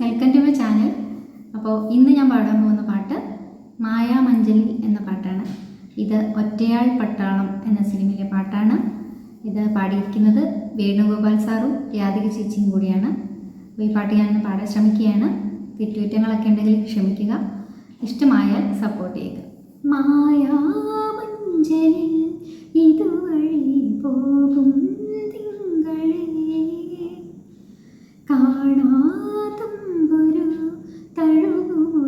Welcome to my channel അപ്പോൾ ഇന്ന് ഞാൻ പാടാൻ പോകുന്ന പാട്ട് മായാമഞ്ജലി എന്ന പാട്ടാണ്. ഇത് ഒറ്റയാൾ പട്ടാളം എന്ന സിനിമയിലെ പാട്ടാണ്. ഇത് പാടിയിരിക്കുന്നത് വേണുഗോപാൽ സാറും രാധിക ചേച്ചിയും കൂടിയാണ്. അപ്പോൾ ഈ പാട്ട് ഞാൻ പാടാൻ ശ്രമിക്കുകയാണ്. തെറ്റുകുറ്റങ്ങളൊക്കെ ഉണ്ടെങ്കിൽ ക്ഷമിക്കുക. ഇഷ്ടമായാൽ സപ്പോർട്ട് ചെയ്യുക. മായാമഞ്ജലി ഇതുവഴി പോകും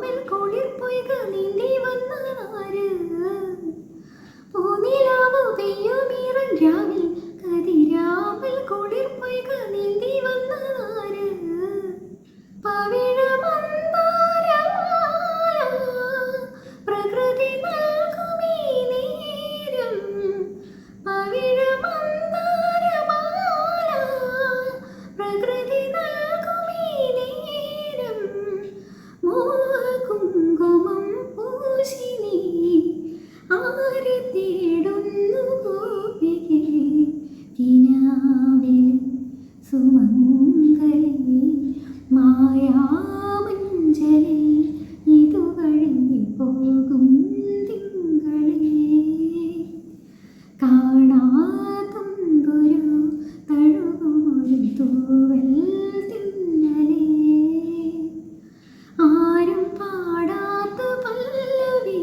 കതിരാമൽ കുളിർ പൊയ്ക നീന്തി വന്നതാര് പോനിലാവ് പെയ്യുമീറൻ തിന്നലേ ആരും പല്ലവി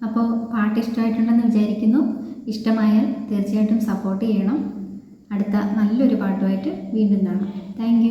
അപ്പോൾ പാട്ട് ഇഷ്ടമായിട്ടുണ്ടെന്ന് വിചാരിക്കുന്നു. ഇഷ്ടമായാൽ തീർച്ചയായിട്ടും സപ്പോർട്ട് ചെയ്യണം. അടുത്ത നല്ലൊരു പാട്ടുമായിട്ട് വീണ്ടും കാണാം. താങ്ക്